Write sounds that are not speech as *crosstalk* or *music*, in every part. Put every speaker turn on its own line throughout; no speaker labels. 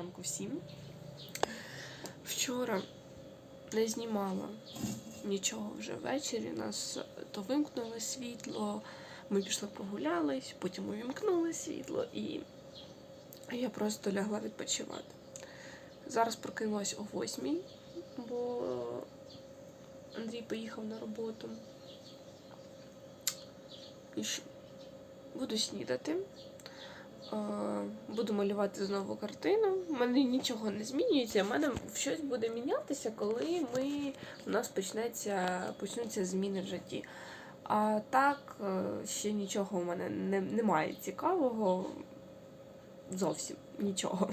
ранку всім. Вчора не знімала нічого вже ввечері. Нас то вимкнули світло, ми пішли прогулялись, потім увімкнули світло і я просто лягла відпочивати. Зараз прокинулась о восьмій, бо Андрій поїхав на роботу. І що? Буду снідати. Буду малювати знову картину. У мене нічого не змінюється. У мене щось буде мінятися, коли ми, у нас почнеться, почнуться зміни в житті. А так, е, ще нічого у мене не, немає цікавого. Зовсім нічого.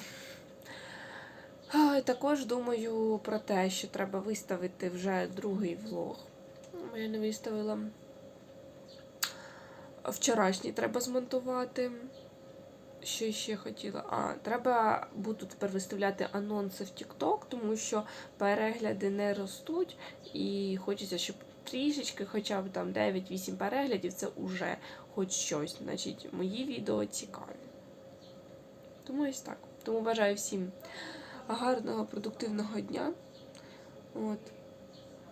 Також думаю про те, що треба виставити вже другий влог. Я не виставила. Вчорашній треба змонтувати. Що ще хотіла? А, треба буду тепер виставляти анонси в TikTok, тому що перегляди не ростуть, і хочеться, щоб трішечки, хоча б там 9-8 переглядів, це уже хоч щось. Значить, мої відео цікаві. Тому ось так. Тому бажаю всім гарного, продуктивного дня. От.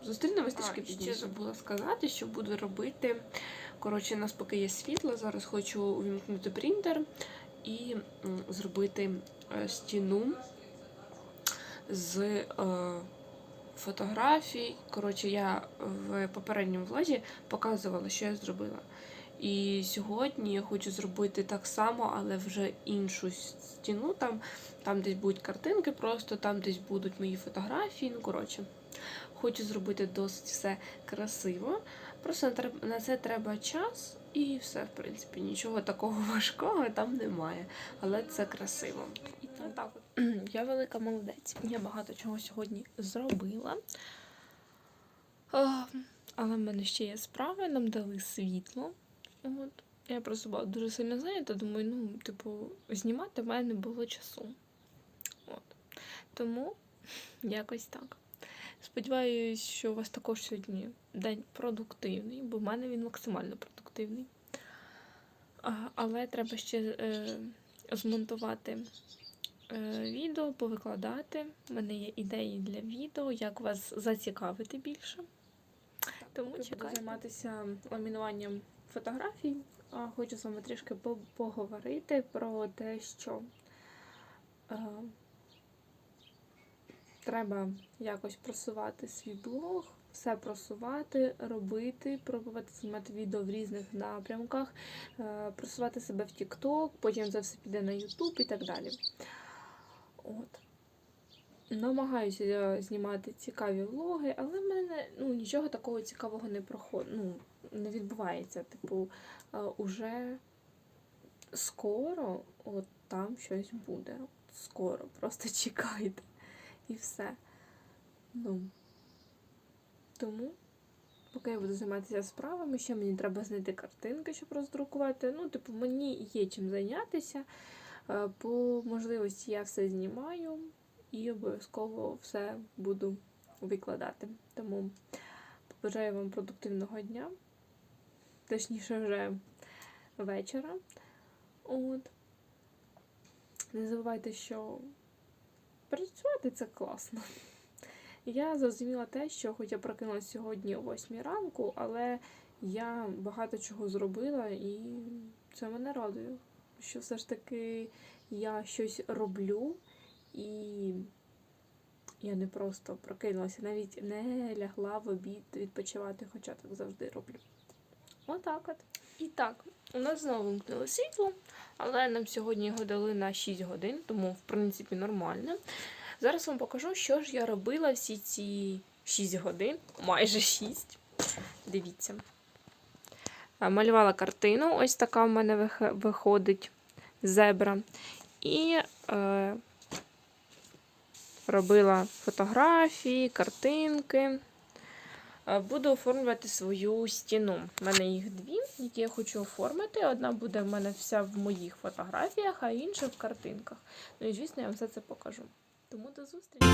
Зустрінемось трішки пізніше. Ще забула сказати, що буду робити. Коротше, у нас поки є світло, зараз хочу увімкнути принтер і зробити е, стіну з е, фотографій. Коротше, я в попередньому влозі показувала, що я зробила. І сьогодні я хочу зробити так само, але вже іншу стіну. Там, там десь будуть картинки, просто там десь будуть мої фотографії. Ну, коротше, хочу зробити досить все красиво. Просто на це треба час і все, в принципі, нічого такого *laughs* важкого там немає. Але це красиво. І так, от. *clears throat* Я велика молодець. Я багато чого сьогодні зробила. Але в мене ще є справи, нам дали світло. От. Я просто була дуже сильно зайнята, думаю, ну, типу, знімати в мене не було часу. От. Тому *laughs* якось так. Сподіваюсь, що у вас також сьогодні день продуктивний, бо в мене він максимально продуктивний. Але треба ще е, змонтувати е, відео, повикладати. У мене є ідеї для відео, як вас зацікавити більше. Тому буду
буду
займатися ламінуванням фотографій. А хочу з вами трішки поговорити про те, що е, треба якось просувати свій блог, все просувати, робити, пробувати знімати відео в різних напрямках, е, просувати себе в TikTok, потім це все піде на YouTube і так далі. От. Намагаюся знімати цікаві влоги, але в мене ну, нічого такого цікавого не проходить. Ну, не відбувається. Типу, е, уже скоро от там щось буде. Скоро, просто *laughs* чекайте. І все. Ну. Тому, поки я буду займатися справами, ще мені треба знайти картинки, щоб роздрукувати. Ну, типу, мені є чим зайнятися. Е, По можливості я все знімаю і обов'язково все буду викладати. Тому побажаю вам продуктивного дня, точніше, вже вечора. От. Не забувайте, що працювати це класно. Я зрозуміла те, що хоч я прокинулася сьогодні о 8 ранку, але я багато чого зробила і це мене радує. Що все ж таки я щось роблю і я не просто прокинулася, навіть не лягла в обід відпочивати, хоча так завжди роблю. Отак от. І так, у нас знову вимкнуло світло, але нам сьогодні його дали на 6 годин, тому в принципі нормально. Зараз вам покажу, що ж я робила всі ці 6 годин, майже 6. Дивіться. Малювала картину, ось така в мене вих- виходить зебра. І е, робила фотографії, картинки. Е, Буду оформлювати свою стіну. У мене їх дві, які я хочу оформити. Одна буде в мене вся в моїх фотографіях, а інша в картинках. Ну і звісно, я вам все це покажу. Тому до зустрічі!